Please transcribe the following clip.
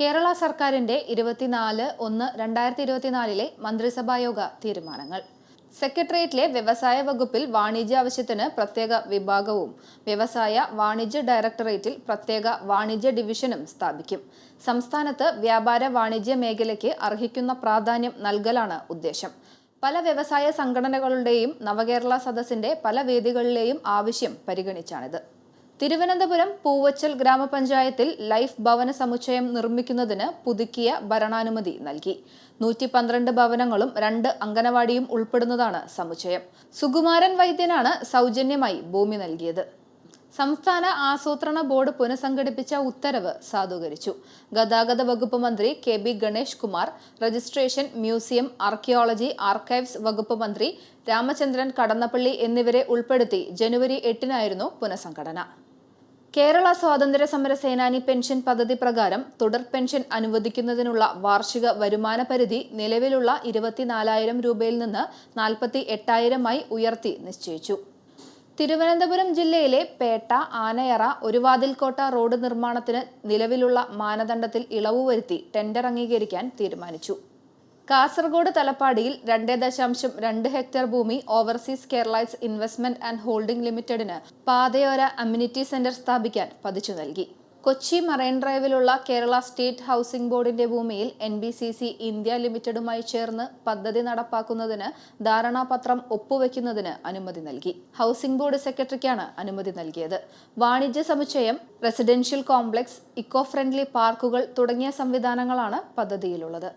കേരള സർക്കാരിന്റെ ഇരുപത്തിനാല് ഒന്ന് രണ്ടായിരത്തി ഇരുപത്തിനാലിലെ മന്ത്രിസഭായോഗ തീരുമാനങ്ങൾ. സെക്രട്ടേറിയറ്റിലെ വ്യവസായ വകുപ്പിൽ വാണിജ്യ ആവശ്യത്തിന് പ്രത്യേക വിഭാഗവും വ്യവസായ വാണിജ്യ ഡയറക്ടറേറ്റിൽ പ്രത്യേക വാണിജ്യ ഡിവിഷനും സ്ഥാപിക്കും. സംസ്ഥാനത്ത് വ്യാപാര വാണിജ്യ മേഖലയ്ക്ക് അർഹിക്കുന്ന പ്രാധാന്യം നൽകലാണ് ഉദ്ദേശം. പല വ്യവസായ സംഘടനകളുടെയും നവകേരള സദസ്സിന്റെ പല വേദികളിലെയും ആവശ്യം പരിഗണിച്ചാണിത്. തിരുവനന്തപുരം പൂവച്ചൽ ഗ്രാമപഞ്ചായത്തിൽ ലൈഫ് ഭവന സമുച്ചയം നിർമ്മിക്കുന്നതിന് പുതുക്കിയ ഭരണാനുമതി നൽകി. നൂറ്റി പന്ത്രണ്ട് ഭവനങ്ങളും രണ്ട് അംഗനവാടിയും ഉൾപ്പെടുന്നതാണ് സമുച്ചയം. സുകുമാരൻ വൈദ്യനാണ് സൗജന്യമായി ഭൂമി നൽകിയത്. സംസ്ഥാന ആസൂത്രണ ബോർഡ് പുനഃസംഘടിപ്പിച്ച ഉത്തരവ് സാധൂകരിച്ചു. ഗതാഗത വകുപ്പ് മന്ത്രി K B Ganesh Kumar registration museum archaeology archives വകുപ്പ് മന്ത്രി രാമചന്ദ്രൻ കടന്നപ്പള്ളി എന്നിവരെ ഉൾപ്പെടുത്തി ജനുവരി എട്ടിനായിരുന്നു പുനഃസംഘടന. കേരള സ്വാതന്ത്ര്യ സമര സേനാനി പെൻഷൻ പദ്ധതി പ്രകാരം തുടർ പെൻഷൻ അനുവദിക്കുന്നതിനുള്ള വാർഷിക വരുമാന പരിധി നിലവിലുള്ള ഇരുപത്തിനാലായിരം രൂപയിൽ നിന്ന് നാൽപ്പത്തി എട്ടായിരമായി ഉയർത്തി നിശ്ചയിച്ചു. തിരുവനന്തപുരം ജില്ലയിലെ പേട്ട ആനയറ ഒരുവാതിൽക്കോട്ട റോഡ് നിർമ്മാണത്തിന് നിലവിലുള്ള മാനദണ്ഡത്തിൽ ഇളവ് വരുത്തി ടെൻഡർ അംഗീകരിക്കാൻ തീരുമാനിച്ചു. കാസർഗോഡ് തലപ്പാടിയിൽ രണ്ട് ദശാംശം രണ്ട് ഹെക്ടർ ഭൂമി overseas Keralites investment and holding ലിമിറ്റഡിന് പാതയോര അമ്യൂണിറ്റി സെന്റർ സ്ഥാപിക്കാൻ പതിച്ചു നൽകി. കൊച്ചി മറൈൻ ഡ്രൈവിലുള്ള കേരള സ്റ്റേറ്റ് ഹൗസിംഗ് ബോർഡിന്റെ ഭൂമിയിൽ N B C C India ലിമിറ്റഡുമായി ചേർന്ന് പദ്ധതി നടപ്പാക്കുന്നതിന് ധാരണാപത്രം ഒപ്പുവെക്കുന്നതിന് അനുമതി നൽകി. ഹൗസിംഗ് ബോർഡ് സെക്രട്ടറിക്കാണ് അനുമതി നൽകിയത്. വാണിജ്യ സമുച്ചയം റെസിഡൻഷ്യൽ കോംപ്ലക്സ് ഇക്കോ ഫ്രണ്ട്ലി പാർക്കുകൾ തുടങ്ങിയ സംവിധാനങ്ങളാണ് പദ്ധതിയിലുള്ളത്.